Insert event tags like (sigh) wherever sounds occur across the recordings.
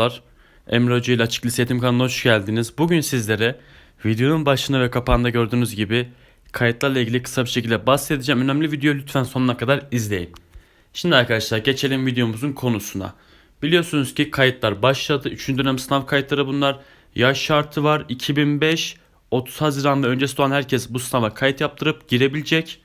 Merhabalar. Emre Hoca ile Açık Lise Eğitim kanalına hoş geldiniz. Bugün sizlere videonun başında ve kapağında gördüğünüz gibi kayıtlarla ilgili kısa bir şekilde bahsedeceğim. Önemli video lütfen sonuna kadar izleyin. Şimdi arkadaşlar geçelim videomuzun konusuna. Biliyorsunuz ki kayıtlar başladı. 3. dönem sınav kayıtları bunlar. Yaş şartı var. 2005 30 Haziran ve öncesi olan herkes bu sınava kayıt yaptırıp girebilecek.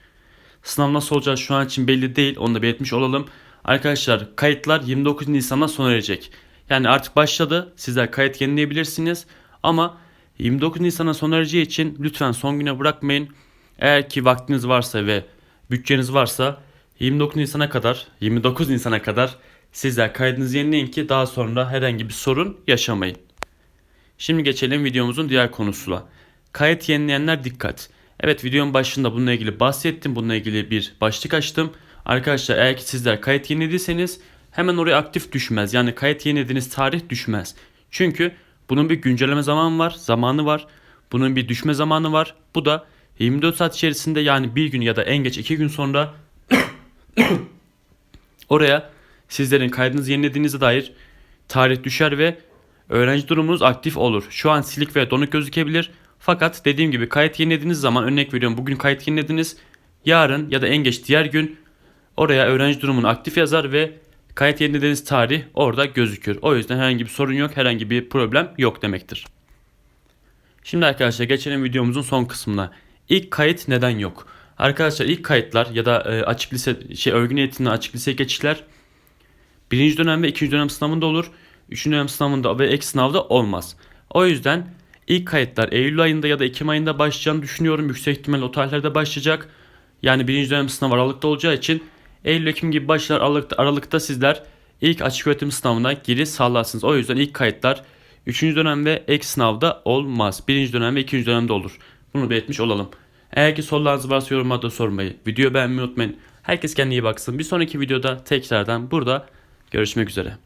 Sınav nasıl olacağı şu an için belli değil. Onu da belirtmiş olalım. Arkadaşlar kayıtlar 29 Nisan'da sona erecek. Yani artık başladı. Sizler kayıt yenileyebilirsiniz. Ama 29 Nisan'a sona ereceği için lütfen son güne bırakmayın. Eğer ki vaktiniz varsa ve bütçeniz varsa 29 Nisan'a kadar 29 Nisan'a kadar sizler kaydınızı yenileyin ki daha sonra herhangi bir sorun yaşamayın. Şimdi geçelim videomuzun diğer konusuna. Kayıt yenileyenler dikkat. Evet videonun başında bununla ilgili bahsettim. Bununla ilgili bir başlık açtım. Arkadaşlar eğer ki sizler kayıt yenilediyseniz hemen oraya aktif düşmez. Yani kayıt yenilediğiniz tarih düşmez. Çünkü bunun bir güncelleme zamanı var, zamanı var. Bunun bir düşme zamanı var. Bu da 24 saat içerisinde yani bir gün ya da en geç iki gün sonra (coughs) oraya sizlerin kaydınızı yenilediğinize dair tarih düşer ve öğrenci durumunuz aktif olur. Şu an silik ve donuk gözükebilir. Fakat dediğim gibi kayıt yenilediğiniz zaman örnek veriyorum bugün kayıt yenilediniz. Yarın ya da en geç diğer gün oraya öğrenci durumunu aktif yazar ve kayıt yenilediğiniz tarih orada gözükür. O yüzden herhangi bir sorun yok, herhangi bir problem yok demektir. Şimdi arkadaşlar geçelim videomuzun son kısmına. İlk kayıt neden yok? Arkadaşlar ilk kayıtlar ya da e, açık lise şey örgün eğitimden açık lise geçişler birinci dönem ve ikinci dönem sınavında olur. Üçüncü dönem sınavında ve ek sınavda olmaz. O yüzden ilk kayıtlar Eylül ayında ya da Ekim ayında başlayacağını düşünüyorum. Yüksek ihtimal o tarihlerde başlayacak. Yani birinci dönem sınavı Aralık'ta olacağı için Eylül Ekim gibi başlar Aralık'ta, Aralık'ta sizler ilk açık öğretim sınavına giriş sağlarsınız. O yüzden ilk kayıtlar 3. dönem ve ek sınavda olmaz. 1. dönem ve 2. dönemde olur. Bunu belirtmiş olalım. Eğer ki sorularınız varsa yorumlarda sormayı, videoyu beğenmeyi unutmayın. Herkes kendine iyi baksın. Bir sonraki videoda tekrardan burada görüşmek üzere.